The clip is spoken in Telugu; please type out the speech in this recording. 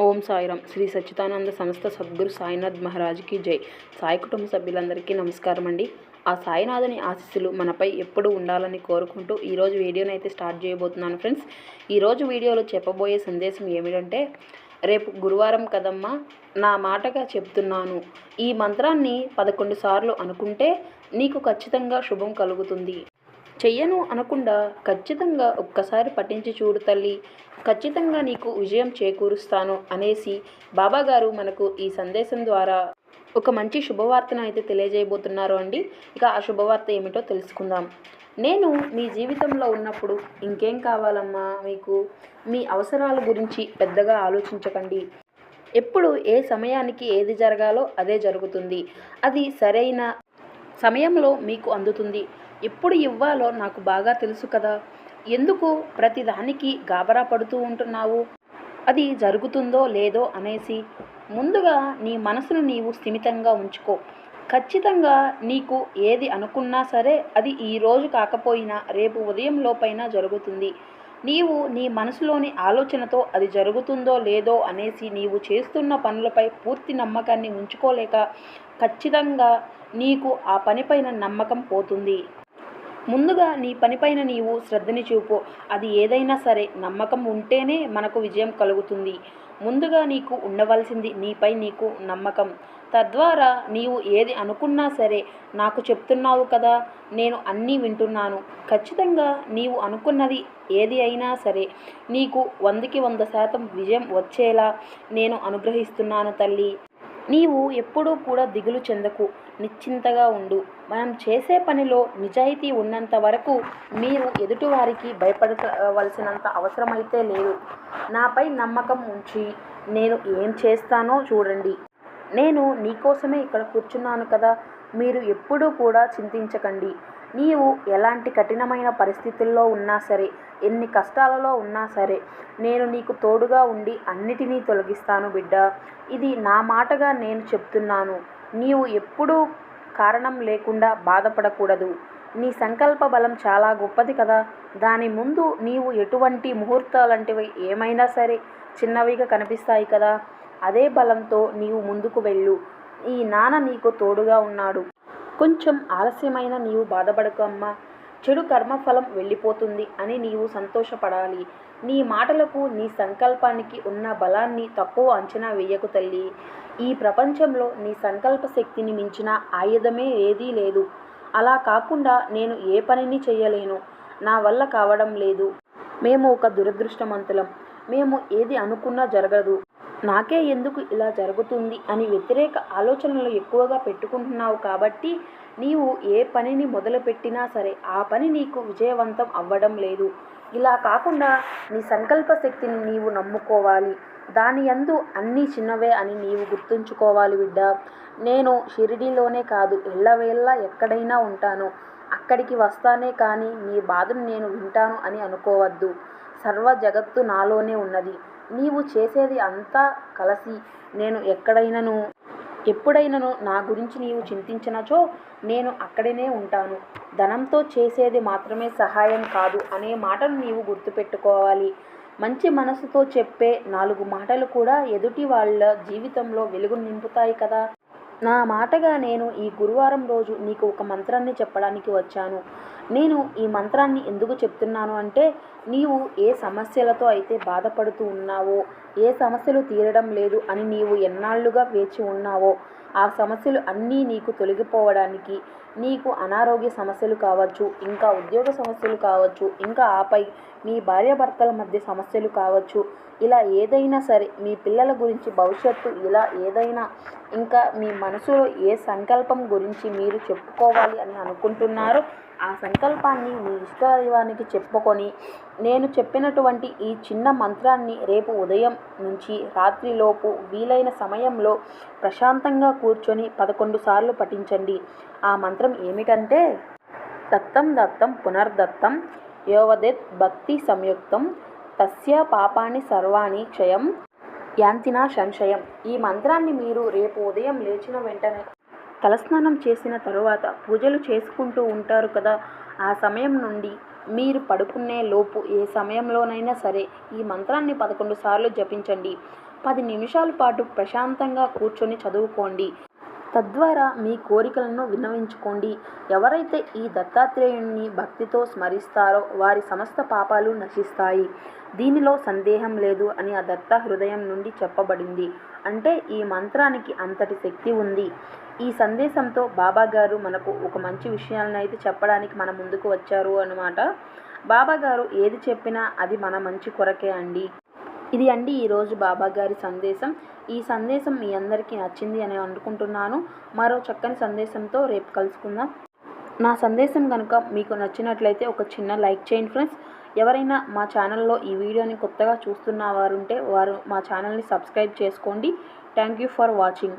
ఓం సాయిరాం శ్రీ సచ్చిదానంద సంస్థ సద్గురు సాయినాథ్ మహారాజ్కి జై. సాయి కుటుంబ సభ్యులందరికీ నమస్కారం అండి. ఆ సాయినాథుని ఆశీస్సులు మనపై ఎప్పుడు ఉండాలని కోరుకుంటూ ఈరోజు వీడియోని అయితే స్టార్ట్ చేయబోతున్నాను ఫ్రెండ్స్. ఈరోజు వీడియోలో చెప్పబోయే సందేశం ఏమిటంటే రేపు గురువారం కదమ్మా నా మాటగా చెప్తున్నాను. ఈ మంత్రాన్ని పదకొండు సార్లు అనుకుంటే నీకు ఖచ్చితంగా శుభం కలుగుతుంది. చెయ్యను అనకుండా ఖచ్చితంగా ఒక్కసారి పఠించి చూడు తల్లి. ఖచ్చితంగా నీకు విజయం చేకూరుస్తాను అనేసి బాబాగారు మనకు ఈ సందేశం ద్వారా ఒక మంచి శుభవార్తను అయితే తెలియజేయబోతున్నారు అండి. ఇక ఆ శుభవార్త ఏమిటో తెలుసుకుందాం. నేను మీ జీవితంలో ఉన్నప్పుడు ఇంకేం కావాలమ్మా మీకు? మీ అవసరాల గురించి పెద్దగా ఆలోచించకండి. ఎప్పుడు ఏ సమయానికి ఏది జరగాలో అదే జరుగుతుంది. అది సరైన సమయంలో మీకు అందుతుంది. ఎప్పుడు ఇవ్వాలో నాకు బాగా తెలుసు కదా. ఎందుకు ప్రతిదానికి గాబరా పడుతూ ఉంటున్నావు? అది జరుగుతుందో లేదో అనేసి. ముందుగా నీ మనసును నీవు స్థిమితంగా ఉంచుకో. ఖచ్చితంగా నీకు ఏది అనుకున్నా సరే అది ఈరోజు కాకపోయినా రేపు ఉదయం లోపైనా జరుగుతుంది. నీవు నీ మనసులోని ఆలోచనతో అది జరుగుతుందో లేదో అనేసి నీవు చేస్తున్న పనులపై పూర్తి నమ్మకాన్ని ఉంచుకోలేక ఖచ్చితంగా నీకు ఆ పనిపైన నమ్మకం పోతుంది. ముందుగా నీ పనిపైన నీవు శ్రద్ధని చూపు. అది ఏదైనా సరే నమ్మకం ఉంటేనే మనకు విజయం కలుగుతుంది. ముందుగా నీకు ఉండవలసింది నీపై నీకు నమ్మకం. తద్వారా నీవు ఏది అనుకున్నా సరే నాకు చెప్తున్నావు కదా నేను అన్నీ వింటున్నాను. ఖచ్చితంగా నీవు అనుకున్నది ఏది అయినా సరే నీకు వందకి వంద శాతం విజయం వచ్చేలా నేను అనుగ్రహిస్తున్నాను తల్లి. నీవు ఎప్పుడూ కూడా దిగులు చెందకు నిశ్చింతగా ఉండు. మనం చేసే పనిలో నిజాయితీ ఉన్నంత వరకు మీరు ఎదుటివారికి భయపడవలసినంత అవసరమైతే లేదు. నాపై నమ్మకం ఉంచి నేను ఏం చేస్తానో చూడండి. నేను నీకోసమే ఇక్కడ కూర్చున్నాను కదా మీరు ఎప్పుడూ కూడా చింతించకండి. నీవు ఎలాంటి కఠినమైన పరిస్థితుల్లో ఉన్నా సరే ఎన్ని కష్టాలలో ఉన్నా సరే నేను నీకు తోడుగా ఉండి అన్నిటినీ తొలగిస్తాను బిడ్డ. ఇది నా మాటగా నేను చెప్తున్నాను. నీవు ఎప్పుడూ కారణం లేకుండా బాధపడకూడదు. నీ సంకల్ప బలం చాలా గొప్పది కదా. దాని ముందు నీవు ఎటువంటి ముహూర్తాలంటివి ఏమైనా సరే చిన్నవిగా కనిపిస్తాయి కదా. అదే బలంతో నీవు ముందుకు వెళ్ళు. ఈ నాన్న నీకు తోడుగా ఉన్నాడు. కొంచెం ఆలస్యమైన నీవు బాధపడకు అమ్మా. చెడు కర్మఫలం వెళ్ళిపోతుంది అని నీవు సంతోషపడాలి. నీ మాటలకు నీ సంకల్పానికి ఉన్న బలాన్ని తక్కువ అంచనా వేయకు తల్లి. ఈ ప్రపంచంలో నీ సంకల్ప శక్తిని మించిన ఆయుధమే ఏదీ లేదు. అలా కాకుండా నేను ఏ పనిని చేయలేను. నా వల్ల కావడం లేదు. మేము ఒక దురదృష్టవంతులం. మేము ఏది అనుకున్నా జరగదు. నాకే ఎందుకు ఇలా జరుగుతుంది అని వ్యతిరేక ఆలోచనలు ఎక్కువగా పెట్టుకుంటున్నావు కాబట్టి నీవు ఏ పనిని మొదలుపెట్టినా సరే ఆ పని నీకు విజయవంతం అవ్వడం లేదు. ఇలా కాకుండా నీ సంకల్ప శక్తిని నీవు నమ్ముకోవాలి. దాని యందు అన్నీ చిన్నవే అని నీవు గుర్తుంచుకోవాలి బిడ్డ. నేను షిరిడీలోనే కాదు ఎల్లవేళ్ళ ఎక్కడైనా ఉంటాను. అక్కడికి వస్తానే కానీ నీ బాధను నేను వింటాను అని అనుకోవద్దు. సర్వ జగత్తు నాలోనే ఉన్నది. నీవు చేసేది అంతా కలిసి నేను ఎక్కడైనను ఎప్పుడైనను నా గురించి నీవు చింతించినచో నేను అక్కడనే ఉంటాను. ధనంతో చేసేది మాత్రమే సహాయం కాదు అనే మాటను నీవు గుర్తుపెట్టుకోవాలి. మంచి మనసుతో చెప్పే నాలుగు మాటలు కూడా ఎదుటి వాళ్ళ జీవితంలో వెలుగు నింపుతాయి కదా. నా మాటగా నేను ఈ గురువారం రోజు నీకు ఒక మంత్రాన్ని చెప్పడానికి వచ్చాను. నేను ఈ మంత్రాన్ని ఎందుకు చెప్తున్నాను అంటే నీవు ఏ సమస్యలతో అయితే బాధపడుతూ ఉన్నావో ఏ సమస్యలు తీరడం లేదు అని నీవు ఎన్నాళ్ళుగా వేచి ఉన్నావో ఆ సమస్యలు అన్నీ నీకు తొలగిపోవడానికి నీకు అనారోగ్య సమస్యలు కావచ్చు ఇంకా ఉద్యోగ సమస్యలు కావచ్చు ఇంకా ఆపై మీ భార్యాభర్తల మధ్య సమస్యలు కావచ్చు ఇలా ఏదైనా సరే మీ పిల్లల గురించి భవిష్యత్తు ఇలా ఏదైనా ఇంకా మీ మనసులో ఏ సంకల్పం గురించి మీరు చెప్పుకోవాలి అని అనుకుంటున్నారో ఆ సంకల్పాన్ని మీ ఇష్టదైవానికి చెప్పుకొని నేను చెప్పినటువంటి ఈ చిన్న మంత్రాన్ని రేపు ఉదయం నుంచి రాత్రిలోపు వీలైన సమయంలో ప్రశాంతంగా కూర్చొని పదకొండు సార్లు పఠించండి. ఆ మంత్రం ఏమిటంటే దత్తం దత్తం పునర్దత్తం యోవదెత్ భక్తి సంయుక్తం తస్య పాపాన్ని సర్వాణి క్షయం యాంతినా సంశయం. ఈ మంత్రాన్ని మీరు రేపు ఉదయం లేచిన వెంటనే తలస్నానం చేసిన తరువాత పూజలు చేసుకుంటూ ఉంటారు కదా ఆ సమయం నుండి మీరు పడుకునే లోపు ఏ సమయంలోనైనా సరే ఈ మంత్రాన్ని పదకొండు సార్లు జపించండి. పది నిమిషాల పాటు ప్రశాంతంగా కూర్చొని చదువుకోండి. తద్వారా మీ కోరికలను విన్నవించుకోండి. ఎవరైతే ఈ దత్తాత్రేయుణ్ణి భక్తితో స్మరిస్తారో వారి సమస్త పాపాలు నశిస్తాయి. దీనిలో సందేహం లేదు అని ఆ దత్త హృదయం నుండి చెప్పబడింది. అంటే ఈ మంత్రానికి అంతటి శక్తి ఉంది. ఈ సందేశంతో బాబా గారు మనకు ఒక మంచి విషయాలను అయితే చెప్పడానికి మన ముందుకు వచ్చారు అన్నమాట. బాబా గారు ఏది చెప్పినా అది మన మంచి కొరకే అండి. ఇది అండి ఈరోజు బాబా గారి సందేశం. ఈ సందేశం మీ అందరికీ నచ్చింది అని అనుకుంటున్నాను. మరో చక్కని సందేశంతో రేపు కలుసుకుందాం. నా సందేశం కనుక మీకు నచ్చినట్లయితే ఒక చిన్న లైక్ చేయండి ఫ్రెండ్స్. ఎవరైనా మా ఛానల్లో ఈ వీడియోని కొత్తగా చూస్తున్న వారుంటే వారు మా ఛానల్ని సబ్స్క్రైబ్ చేసుకోండి. Thank you for watching.